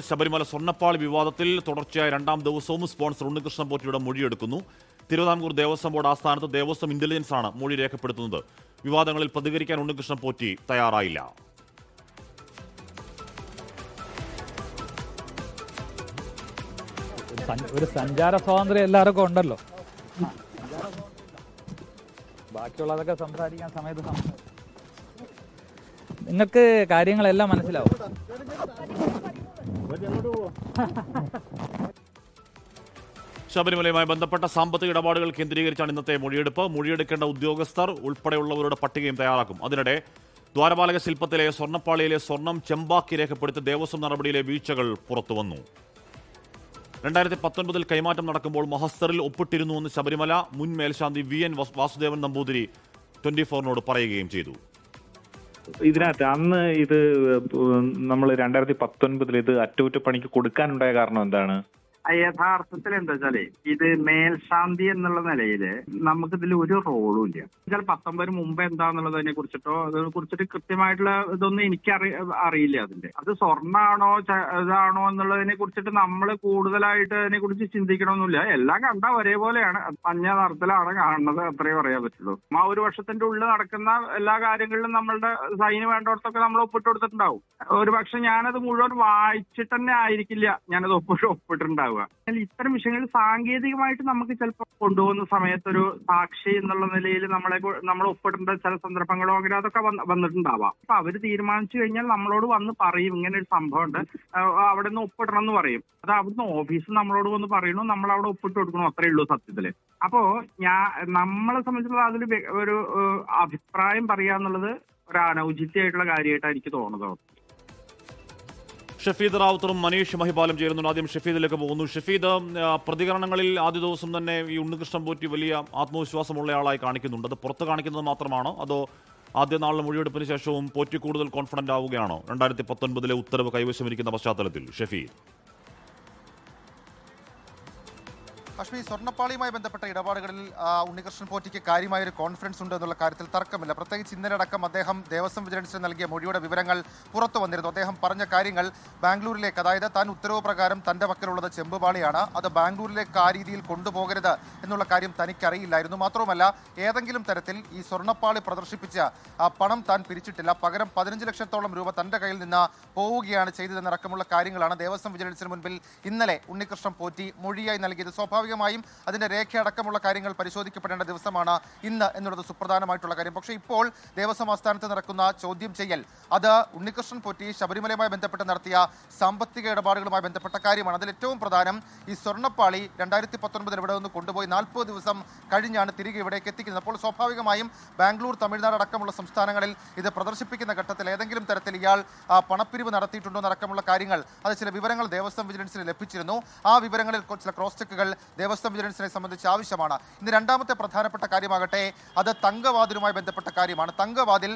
ശബരിമല സ്വർണപ്പാളി വിവാദത്തിൽ തുടർച്ചയായ രണ്ടാം ദിവസവും സ്പോൺസർ ഉണ്ണികൃഷ്ണൻ പോറ്റിയുടെ മൊഴിയെടുക്കുന്നു. തിരുവിതാംകൂർ ദേവസ്വം ബോർഡ് ആസ്ഥാനത്ത് ദേവസ്വം ഇന്റലിജൻസ് ആണ് മൊഴി രേഖപ്പെടുത്തുന്നത്. വിവാദങ്ങളിൽ പ്രതികരിക്കാൻ ഉണ്ണികൃഷ്ണൻ പോറ്റി തയ്യാറായില്ല. ഒരു സഞ്ചാര സ്വാതന്ത്ര്യം എല്ലാവർക്കും ഉണ്ടല്ലോ. ബാക്കിയുള്ളതൊക്കെ സംസാരിക്കാൻ സമയത്ത് നിങ്ങൾക്ക് കാര്യങ്ങളെല്ലാം മനസ്സിലാവും. ശബരിമലയുമായി ബന്ധപ്പെട്ട സാമ്പത്തിക ഇടപാടുകൾ കേന്ദ്രീകരിച്ചാണ് ഇന്നത്തെ മൊഴിയെടുപ്പ്. മൊഴിയെടുക്കേണ്ട ഉദ്യോഗസ്ഥർ ഉൾപ്പെടെയുള്ളവരുടെ പട്ടികയും തയ്യാറാക്കും. അതിനിടെ ദ്വാരപാലക ശില്പത്തിലെ സ്വർണപ്പാളിയിലെ സ്വർണം ചെമ്പാക്കി രേഖപ്പെടുത്തി ദേവസ്വം നടപടിയിലെ വീഴ്ചകൾ പുറത്തുവന്നു. രണ്ടായിരത്തി പത്തൊൻപതിൽ കൈമാറ്റം നടക്കുമ്പോൾ മഹസ്തറിൽ ഒപ്പിട്ടിരുന്നുവെന്ന് ശബരിമല. മുൻ മേൽശാന്തി V N Vasudevan Namboothiri twenty ഫോറിനോട് പറയുകയും ചെയ്തു. ഇതിനകത്ത് അന്ന് ഇത് നമ്മൾ രണ്ടായിരത്തി പത്തൊൻപതിൽ ഇത് അറ്റകുറ്റപ്പണിക്ക് കൊടുക്കാനുണ്ടായ കാരണം എന്താണ്? യഥാർത്ഥത്തിൽ എന്താ വെച്ചാലേ ഇത് മേൽശാന്തി എന്നുള്ള നിലയിൽ നമുക്ക് ഇതിൽ ഒരു റോളും ഇല്ല. വെച്ചാൽ പത്തൊമ്പത് മുമ്പ് എന്താന്നുള്ളതിനെ കുറിച്ചിട്ടോ അതിനെ കുറിച്ചിട്ട് കൃത്യമായിട്ടുള്ള ഇതൊന്നും എനിക്ക് അറി അറിയില്ല അതിന്റെ. അത് സ്വർണമാണോ ഇതാണോ എന്നുള്ളതിനെ കുറിച്ചിട്ട് നമ്മൾ കൂടുതലായിട്ട് അതിനെ കുറിച്ച് ചിന്തിക്കണമെന്നില്ല എല്ലാം കണ്ട ഒരേപോലെയാണ്. മഞ്ഞ നിറത്തിലാണ് കാണുന്നത് അത്രേ പറയാൻ പറ്റുള്ളൂ. ആ ഒരു വർഷത്തിന്റെ ഉള്ളിൽ നടക്കുന്ന എല്ലാ കാര്യങ്ങളിലും നമ്മളുടെ സൈന് വേണ്ടവർക്കൊക്കെ നമ്മൾ ഒപ്പിട്ട് കൊടുത്തിട്ടുണ്ടാവും. ഒരു പക്ഷെ ഞാനത് മുഴുവൻ വായിച്ചിട്ട് തന്നെ ആയിരിക്കില്ല. ഞാനത് ഒപ്പിട്ട് ഒപ്പിട്ടിട്ടുണ്ടാവുക. എന്നാൽ ഇത്തരം വിഷയങ്ങൾ സാങ്കേതികമായിട്ട് നമുക്ക് ചിലപ്പോൾ കൊണ്ടുപോകുന്ന സമയത്തൊരു സാക്ഷി എന്നുള്ള നിലയിൽ നമ്മളെ നമ്മൾ ഒപ്പിടേണ്ട ചില സന്ദർഭങ്ങളോ അങ്ങനെ അതൊക്കെ വന്ന് വന്നിട്ടുണ്ടാവാം. അപ്പൊ അവർ തീരുമാനിച്ചു കഴിഞ്ഞാൽ നമ്മളോട് വന്ന് പറയും. ഇങ്ങനെ ഒരു സംഭവം ഉണ്ട് അവിടെ നിന്ന് ഒപ്പിടണം എന്ന് പറയും. അത് അവിടുന്ന് ഓഫീസ് നമ്മളോട് വന്ന് പറയണു. നമ്മൾ അവിടെ ഒപ്പിട്ട് കൊടുക്കണം. അത്രേ ഉള്ളൂ സത്യത്തിൽ. അപ്പോ ഞാ നമ്മളെ സംബന്ധിച്ചുള്ള അതിൽ ഒരു അഭിപ്രായം പറയാന്നുള്ളത് ഒരു അനൗചിത്യമായിട്ടുള്ള കാര്യമായിട്ടാണ് എനിക്ക് തോന്നുന്നത്. ഷഫീദ് റാവുത്തറും മനീഷ് മഹിപാലും ചേരുന്നുണ്ട്. ആദ്യം ഷഫീദിലേക്ക് പോകുന്നു. ഷഫീദ് പ്രതികരണങ്ങളിൽ ആദ്യ ദിവസം തന്നെ ഈ ഉണ്ണികൃഷ്ണൻ പോറ്റി വലിയ ആത്മവിശ്വാസമുള്ള ആളായി കാണിക്കുന്നുണ്ട്. അത് പുറത്ത് കാണിക്കുന്നത് മാത്രമാണോ? അതോ ആദ്യ നാളിലെ മൊഴിയെടുപ്പിന് ശേഷവും പോറ്റി കൂടുതൽ കോൺഫിഡന്റ് ആവുകയാണോ? രണ്ടായിരത്തി പത്തൊൻപതിലെ ഉത്തരവ് കൈവശമിരിക്കുന്ന പശ്ചാത്തലത്തിൽ ഷഫീദ്. അശ്വി സ്വർണപ്പാളിയുമായി ബന്ധപ്പെട്ട ഇടപാടുകളിൽ ഉണ്ണികൃഷ്ണൻ പോറ്റിക്ക് കാര്യമായ ഒരു കോൺഫിഡൻസ് ഉണ്ട് എന്നുള്ള കാര്യത്തിൽ തർക്കമില്ല. പ്രത്യേകിച്ച് ഇന്നലെ അടക്കം അദ്ദേഹം ദേവസ്വം വിജിലൻസിന് നൽകിയ മൊഴിയുടെ വിവരങ്ങൾ പുറത്തു വന്നിരുന്നു. അദ്ദേഹം പറഞ്ഞ കാര്യങ്ങൾ ബാംഗ്ലൂരിലേക്ക് അതായത് താൻ ഉത്തരവ് പ്രകാരം തന്റെ പക്കലുള്ളത് ചെമ്പുപാളിയാണ് അത് ബാംഗ്ലൂരിലേക്ക് ആ രീതിയിൽ കൊണ്ടുപോകരുത് എന്നുള്ള കാര്യം തനിക്കറിയില്ലായിരുന്നു. മാത്രവുമല്ല ഏതെങ്കിലും തരത്തിൽ ഈ സ്വർണപ്പാളി പ്രദർശിപ്പിച്ച പണം താൻ പിരിച്ചിട്ടില്ല. പകരം പതിനഞ്ച് ലക്ഷത്തോളം രൂപ തന്റെ കയ്യിൽ നിന്ന് പോവുകയാണ് ചെയ്തതെന്നടക്കമുള്ള കാര്യങ്ങളാണ് ദേവസ്വം വിജിലൻസിന് മുൻപിൽ ഇന്നലെ ഉണ്ണികൃഷ്ണൻ പോറ്റി മൊഴിയായി നൽകിയത്. സ്വാഭാവികമായും അതിന്റെ രേഖയടക്കമുള്ള കാര്യങ്ങൾ പരിശോധിക്കപ്പെടേണ്ട ദിവസമാണ് ഇന്ന് എന്നുള്ളത് സുപ്രധാനമായിട്ടുള്ള കാര്യം. പക്ഷേ ഇപ്പോൾ ദേവസ്വം ആസ്ഥാനത്ത് നടക്കുന്ന ചോദ്യം ചെയ്യൽ അത് ഉണ്ണികൃഷ്ണൻ പോറ്റി ശബരിമലയുമായി ബന്ധപ്പെട്ട് നടത്തിയ സാമ്പത്തിക ഇടപാടുകളുമായി ബന്ധപ്പെട്ട കാര്യമാണ്. അതിൽ ഏറ്റവും പ്രധാനം ഈ സ്വർണപ്പാളി രണ്ടായിരത്തി പത്തൊൻപതിൽ ഇവിടെ നിന്ന് കൊണ്ടുപോയി നാൽപ്പത് ദിവസം കഴിഞ്ഞാണ് തിരികെ ഇവിടേക്ക് എത്തിക്കുന്നത്. അപ്പോൾ സ്വാഭാവികമായും ബാംഗ്ലൂർ തമിഴ്നാട് അടക്കമുള്ള സംസ്ഥാനങ്ങളിൽ ഇത് പ്രദർശിപ്പിക്കുന്ന ഘട്ടത്തിൽ ഏതെങ്കിലും തരത്തിൽ ഇയാൾ പണപ്പിരിവ് നടത്തിയിട്ടുണ്ടോ എന്നടക്കമുള്ള കാര്യങ്ങൾ അത് ചില വിവരങ്ങൾ ദേവസ്വം വിജിലൻസിന് ലഭിച്ചിരുന്നു. ആ വിവരങ്ങളിൽ ചില ക്രോസ് ചെക്കുകൾ ദേവസ്വം വിജിലൻസിനെ സംബന്ധിച്ച് ആവശ്യമാണ്. ഇന്ന് രണ്ടാമത്തെ പ്രധാനപ്പെട്ട കാര്യമാകട്ടെ അത് തങ്കവാതിലുമായി ബന്ധപ്പെട്ട കാര്യമാണ്. തങ്കവാതിൽ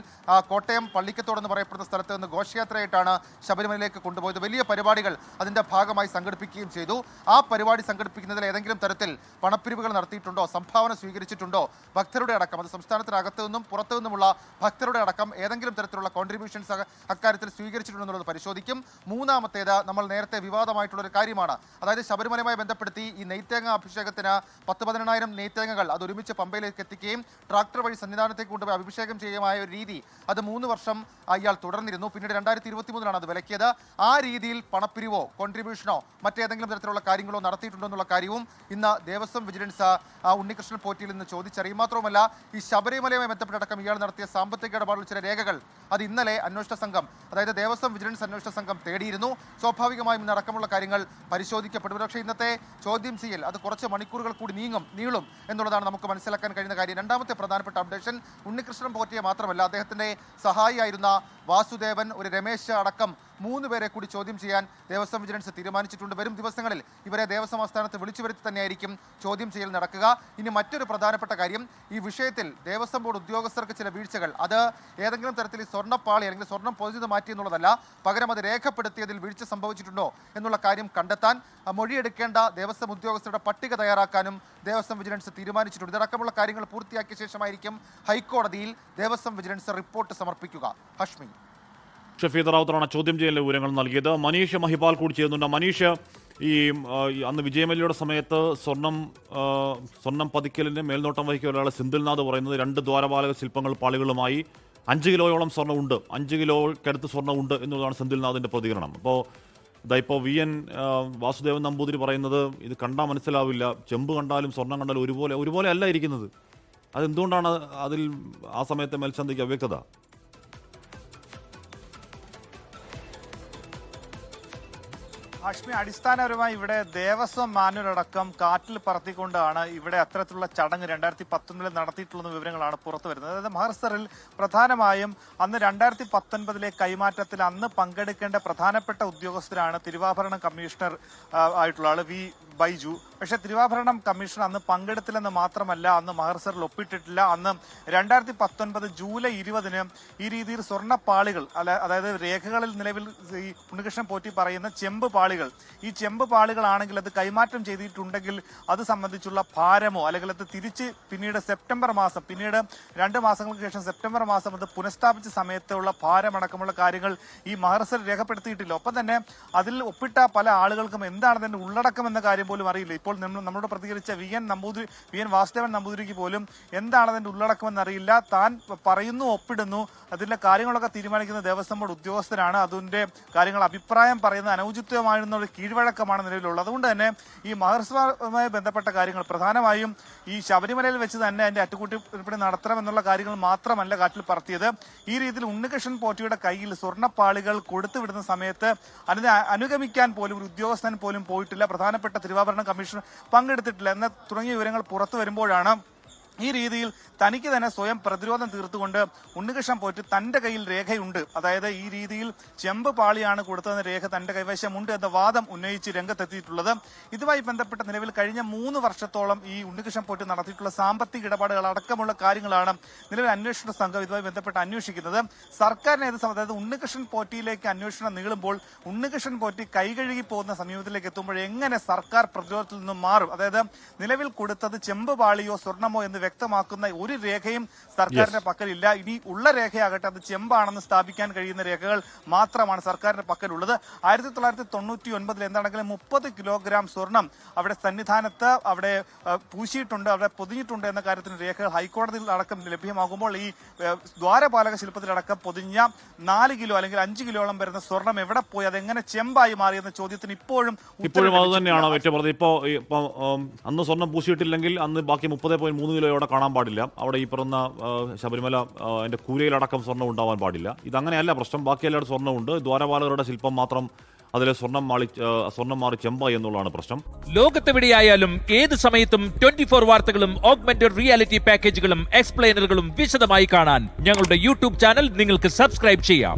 കോട്ടയം പള്ളിക്കത്തോട് എന്ന് പറയപ്പെടുന്ന സ്ഥലത്ത് നിന്ന് ഘോഷയാത്രയായിട്ടാണ് ശബരിമലയിലേക്ക് കൊണ്ടുപോയത്. വലിയ പരിപാടികൾ അതിന്റെ ഭാഗമായി സംഘടിപ്പിക്കുകയും ചെയ്തു. ആ പരിപാടി സംഘടിപ്പിക്കുന്നതിൽ ഏതെങ്കിലും തരത്തിൽ പണപ്പിരിവുകൾ നടത്തിയിട്ടുണ്ടോ സംഭാവന സ്വീകരിച്ചിട്ടുണ്ടോ ഭക്തരുടെ അടക്കം അത് സംസ്ഥാനത്തിനകത്തു നിന്നും പുറത്തു നിന്നുമുള്ള ഭക്തരുടെ അടക്കം ഏതെങ്കിലും തരത്തിലുള്ള കോൺട്രിബ്യൂഷൻസ് അക്കാര്യത്തിൽ സ്വീകരിച്ചിട്ടുണ്ടോ എന്നുള്ളത് പരിശോധിക്കും. മൂന്നാമത്തേത് നമ്മൾ നേരത്തെ വിവാദമായിട്ടുള്ള ഒരു കാര്യമാണ്. അതായത് ശബരിമലയുമായി ബന്ധപ്പെടുത്തി ഈ നെയ്ത്തേങ്ങ അഭിഷേകത്തിന് പത്ത് പതിനെണ്ണായിരം നെയ്ത്തേങ്ങകൾ അത് ഒരുമിച്ച് പമ്പയിലേക്ക് എത്തിക്കുകയും ട്രാക്ടർ വഴി സന്നിധാനത്തേക്ക് കൊണ്ടുപോയി അഭിഷേകം ചെയ്യുമായ ഒരു രീതി അത് മൂന്ന് വർഷം അയാൾ തുടർന്നിരുന്നു. പിന്നീട് രണ്ടായിരത്തി ഇരുപത്തി മൂന്നിലാണ് അത് വിലക്കിയത്. ആ രീതിയിൽ പണപ്പിരിവോ കോൺട്രിബ്യൂഷനോ മറ്റേതെങ്കിലും തരത്തിലുള്ള കാര്യങ്ങളോ നടത്തിയിട്ടുണ്ടോ എന്നുള്ള കാര്യവും ഇന്ന് ദേവസ്വം വിജിലൻസ് ഉണ്ണികൃഷ്ണൻ പോറ്റിയിൽ നിന്ന് ചോദിച്ചറിയും. മാത്രവുമല്ല ഈ ശബരിമലയുമായി ബന്ധപ്പെട്ടടക്കം ഇയാൾ നടത്തിയ സാമ്പത്തിക ഇടപാടുകൾ ചില രേഖകൾ അത് ഇന്നലെ അന്വേഷണ സംഘം അതായത് ദേവസ്വം വിജിലൻസ് അന്വേഷണ സംഘം തേടിയിരുന്നു. സ്വാഭാവികമായും ഇന്ന് അടക്കമുള്ള കാര്യങ്ങൾ പരിശോധിക്കപ്പെടും. പക്ഷേ ഇന്നത്തെ ചോദ്യം ചെയ്യൽ അത് കുറച്ച് മണിക്കൂറുകൾ കൂടി നീങ്ങും നീളും എന്നുള്ളതാണ് നമുക്ക് മനസ്സിലാക്കാൻ കഴിയുന്ന കാര്യം. രണ്ടാമത്തെ പ്രധാനപ്പെട്ട അപ്ഡേഷൻ ഉണ്ണികൃഷ്ണൻ പോറ്റിയെ മാത്രമല്ല അദ്ദേഹത്തിന്റെ സഹായിയായിരുന്ന വാസുദേവൻ ഒരു രമേശ് അടക്കം മൂന്ന് പേരെ കൂടി ചോദ്യം ചെയ്യാൻ ദേവസ്വം വിജിലൻസ് തീരുമാനിച്ചിട്ടുണ്ട്. വരും ദിവസങ്ങളിൽ ഇവരെ ദേവസ്വം ആസ്ഥാനത്ത് വിളിച്ചു വരുത്തി തന്നെയായിരിക്കും ചോദ്യം ചെയ്യൽ നടക്കുക. ഇനി മറ്റൊരു പ്രധാനപ്പെട്ട കാര്യം ഈ വിഷയത്തിൽ ദേവസ്വം ബോർഡ് ഉദ്യോഗസ്ഥർക്ക് ചില വീഴ്ചകൾ. അത് ഏതെങ്കിലും തരത്തിൽ ഈ സ്വർണപ്പാളി അല്ലെങ്കിൽ സ്വർണം പൊതിഞ്ഞത് മാറ്റി എന്നുള്ളതല്ല പകരം അത് രേഖപ്പെടുത്തിയതിൽ വീഴ്ച സംഭവിച്ചിട്ടുണ്ടോ എന്നുള്ള കാര്യം കണ്ടെത്താൻ മൊഴിയെടുക്കേണ്ട ദേവസ്വം ഉദ്യോഗസ്ഥരുടെ പട്ടിക തയ്യാറാക്കാനും ദേവസ്വം വിജിലൻസ് തീരുമാനിച്ചിട്ടുണ്ട്. ഇതടക്കമുള്ള കാര്യങ്ങൾ പൂർത്തിയാക്കിയ ശേഷമായിരിക്കും ഹൈക്കോടതിയിൽ ദേവസ്വം വിജിലൻസ് റിപ്പോർട്ട് സമർപ്പിക്കുക. ഹഷ്മി. ഷഫീദ് റാവുത്തറാണ് ചോദ്യം ചെയ്യലിലെ വിവരങ്ങൾ നൽകിയത്. മനീഷ് മഹിപാൽ കൂടി ചെയ്യുന്നുണ്ട് മനീഷ് ഈ അന്ന് വിജയമല്ലിയുടെ സമയത്ത് സ്വർണം സ്വർണം പതിക്കലിന് മേൽനോട്ടം വഹിക്കുന്ന ഒരാൾ സിന്ധിൽനാഥ് പറയുന്നത് രണ്ട് ദ്വാരപാലക ശില്പങ്ങൾ പാളികളുമായി അഞ്ച് കിലോയോളം സ്വർണമുണ്ട് അഞ്ച് കിലോയ്ക്കടുത്ത് സ്വർണം ഉണ്ട് എന്നുള്ളതാണ് സെന്തിൽനാഥിന്റെ പ്രതികരണം. അപ്പോൾ ഇതായിപ്പോൾ വി എൻ വാസുദേവൻ നമ്പൂതിരി പറയുന്നത് ഇത് കണ്ടാൽ മനസ്സിലാവില്ല. ചെമ്പ് കണ്ടാലും സ്വർണം കണ്ടാലും ഒരുപോലെ ഒരുപോലെ അല്ല ഇരിക്കുന്നത്. അതെന്തുകൊണ്ടാണ് അതിൽ ആ സമയത്തെ മേൽശാന്തിക്ക് അവ്യക്തത? ഹാഷ്മി അടിസ്ഥാനപരമായി ഇവിടെ ദേവസ്വം മാനുവലടക്കം കാറ്റിൽ പറത്തിക്കൊണ്ടാണ് ഇവിടെ അത്തരത്തിലുള്ള ചടങ്ങ് രണ്ടായിരത്തി പത്തൊൻപതിൽ നടത്തിയിട്ടുള്ള വിവരങ്ങളാണ് പുറത്തു വരുന്നത്. അതായത് മഹർസറിൽ പ്രധാനമായും അന്ന് രണ്ടായിരത്തി പത്തൊൻപതിലെ കൈമാറ്റത്തിൽ അന്ന് പങ്കെടുക്കേണ്ട പ്രധാനപ്പെട്ട ഉദ്യോഗസ്ഥരാണ് തിരുവാഭരണം കമ്മീഷണർ ആയിട്ടുള്ള ആൾ വി ബൈജു. പക്ഷേ തിരുവാഭരണം കമ്മീഷൻ അന്ന് പങ്കെടുത്തില്ലെന്ന് മാത്രമല്ല അന്ന് മഹർസറിൽ ഒപ്പിട്ടിട്ടില്ല. അന്ന് രണ്ടായിരത്തി പത്തൊൻപത് ജൂലൈ ഇരുപതിന് ഈ രീതിയിൽ സ്വർണപ്പാളികൾ അല്ല അതായത് രേഖകളിൽ നിലവിൽ ഈ ഉണ്ണികൃഷ്ണൻ പോറ്റി പറയുന്ന ചെമ്പ് പാളികൾ ഈ ചെമ്പ് പാളികളാണെങ്കിൽ അത് കൈമാറ്റം ചെയ്തിട്ടുണ്ടെങ്കിൽ അത് സംബന്ധിച്ചുള്ള ഭാരമോ അല്ലെങ്കിൽ അത് തിരിച്ച് പിന്നീട് സെപ്റ്റംബർ മാസം പിന്നീട് രണ്ട് മാസങ്ങൾക്ക് ശേഷം സെപ്റ്റംബർ മാസം അത് പുനഃസ്ഥാപിച്ച സമയത്തുള്ള ഭാരമടക്കമുള്ള കാര്യങ്ങൾ ഈ മഹർസർ രേഖപ്പെടുത്തിയിട്ടില്ല. ഒപ്പം തന്നെ അതിൽ ഒപ്പിട്ട പല ആളുകൾക്കും എന്താണ് അതിന്റെ ഉള്ളടക്കം എന്ന കാര്യം പോലും അറിയില്ല. ഇപ്പോൾ നമ്മൾ നമ്മളോട് പ്രതികരിച്ച V N Namboothiri V N Vasudevan നമ്പൂതിരിക്ക് പോലും എന്താണ് അതിന്റെ ഉള്ളടക്കം എന്നറിയില്ല. താൻ പറയുന്നു ഒപ്പിടുന്നു. അതിന്റെ കാര്യങ്ങളൊക്കെ തീരുമാനിക്കുന്ന ദേവസ്വം ബോർഡ് ഉദ്യോഗസ്ഥരാണ് അതിന്റെ കാര്യങ്ങൾ അഭിപ്രായം പറയുന്ന പറയുന്നത് ഒരു കീഴ്വഴക്കമാണ് നിലവിലുള്ളത്. അതുകൊണ്ട് തന്നെ ഈ മഹർസവുമായി ബന്ധപ്പെട്ട കാര്യങ്ങൾ പ്രധാനമായും ഈ ശബരിമലയിൽ വെച്ച് തന്നെ അതിന്റെ അറ്റുകുട്ടിപ്പണി നടത്തണമെന്നുള്ള കാര്യങ്ങൾ മാത്രമല്ല കാറ്റിൽ പറത്തിയത്. ഈ രീതിയിൽ ഉണ്ണികൃഷ്ണൻ പോറ്റിയുടെ കയ്യിൽ സ്വർണപ്പാളികൾ കൊടുത്തുവിടുന്ന സമയത്ത് അതിനെ അനുഗമിക്കാൻ പോലും ഒരു ഉദ്യോഗസ്ഥൻ പോലും പോയിട്ടില്ല. പ്രധാനപ്പെട്ട തിരുവാഭരണ കമ്മീഷൻ പങ്കെടുത്തിട്ടില്ല. എന്ന തുടങ്ങിയ വിവരങ്ങൾ പുറത്തു വരുമ്പോഴാണ് ഈ രീതിയിൽ തനിക്ക് തന്നെ സ്വയം പ്രതിരോധം തീർത്തുകൊണ്ട് ഉണ്ണികൃഷ്ണൻ പോയിട്ട് തന്റെ കയ്യിൽ രേഖയുണ്ട്. അതായത് ഈ രീതിയിൽ ചെമ്പ് പാളിയാണ് കൊടുത്തതെന്ന രേഖ തന്റെ കൈവശമുണ്ട് എന്ന വാദം ഉന്നയിച്ച് രംഗത്തെത്തിയിട്ടുള്ളത്. ഇതുമായി ബന്ധപ്പെട്ട നിലവിൽ കഴിഞ്ഞ മൂന്ന് വർഷത്തോളം ഈ ഉണ്ണികൃഷ്ണൻ പോയിട്ട് നടത്തിയിട്ടുള്ള സാമ്പത്തിക ഇടപാടുകൾ അടക്കമുള്ള കാര്യങ്ങളാണ് നിലവിൽ അന്വേഷണ സംഘം ഇതുമായി ബന്ധപ്പെട്ട് അന്വേഷിക്കുന്നത്. സർക്കാരിനെ ഇത് അതായത് ഉണ്ണികൃഷ്ണൻ പോറ്റിയിലേക്ക് അന്വേഷണം നീളുമ്പോൾ ഉണ്ണികൃഷ്ണൻ പോറ്റി കൈകഴുകി പോകുന്ന സമീപത്തിലേക്ക് എത്തുമ്പോൾ എങ്ങനെ സർക്കാർ പ്രതിരോധത്തിൽ നിന്നും മാറും? അതായത് നിലവിൽ കൊടുത്തത് ചെമ്പ് പാളിയോ സ്വർണമോ എന്ന് വ്യക്തമാക്കുന്ന ഒരു രേഖയും സർക്കാരിന്റെ പക്കലില്ല. ഇനി ഉള്ള രേഖയാകട്ടെ അത് ചെമ്പാണെന്ന് സ്ഥാപിക്കാൻ കഴിയുന്ന രേഖകൾ മാത്രമാണ് സർക്കാരിന്റെ പക്കലുള്ളത്. ആയിരത്തി തൊള്ളായിരത്തി തൊണ്ണൂറ്റി ഒൻപതിൽ എന്താണെങ്കിലും മുപ്പത് കിലോഗ്രാം സ്വർണം അവിടെ സന്നിധാനത്ത് അവിടെ പൂശിയിട്ടുണ്ട് അവിടെ പൊതിഞ്ഞിട്ടുണ്ട് എന്ന കാര്യത്തിന് രേഖകൾ ഹൈക്കോടതിയിൽ അടക്കം ലഭ്യമാകുമ്പോൾ ഈ ദ്വാരപാലക ശില്പത്തിലടക്കം പൊതിഞ്ഞ നാല് കിലോ അല്ലെങ്കിൽ അഞ്ച് കിലോളം വരുന്ന സ്വർണം എവിടെ പോയി അതെങ്ങനെ ചെമ്പായി മാറിയെന്ന ചോദ്യത്തിന് ഇപ്പോഴും ഇപ്പോഴും അത്. തന്നെയാണോ ഏറ്റവും പറഞ്ഞത് ഇപ്പോൾ അന്ന് സ്വർണം പൂശിയിട്ടില്ലെങ്കിൽ അന്ന് ബാക്കി മുപ്പത് പോയിന്റ് മൂന്ന് കിലോയോടെ കാണാൻ പാടില്ല. അവിടെ ഈ പറഞ്ഞ ശബരിമല എന്റെ കൂലയിലടക്കം സ്വർണം ഉണ്ടാവാൻ പാടില്ല. ഇതങ്ങനെയല്ല പ്രശ്നം. ബാക്കി എല്ലാവരും സ്വർണമുണ്ട്. ദ്വാരപാലകരുടെ ശില്പം മാത്രം അതിലെ സ്വർണം മാളി സ്വർണം മാറി ചെമ്പായി എന്നുള്ളതാണ് പ്രശ്നം. ലോകത്തെവിടെയായാലും ഏത് സമയത്തും ട്വന്റി ഫോർ വാർത്തകളും ഓഗ്മെന്റഡ് റിയാലിറ്റി പാക്കേജുകളും എക്സ്പ്ലെയിനറുകളും വിശദമായി കാണാൻ ഞങ്ങളുടെ യൂട്യൂബ് ചാനൽ നിങ്ങൾക്ക് സബ്സ്ക്രൈബ് ചെയ്യാം.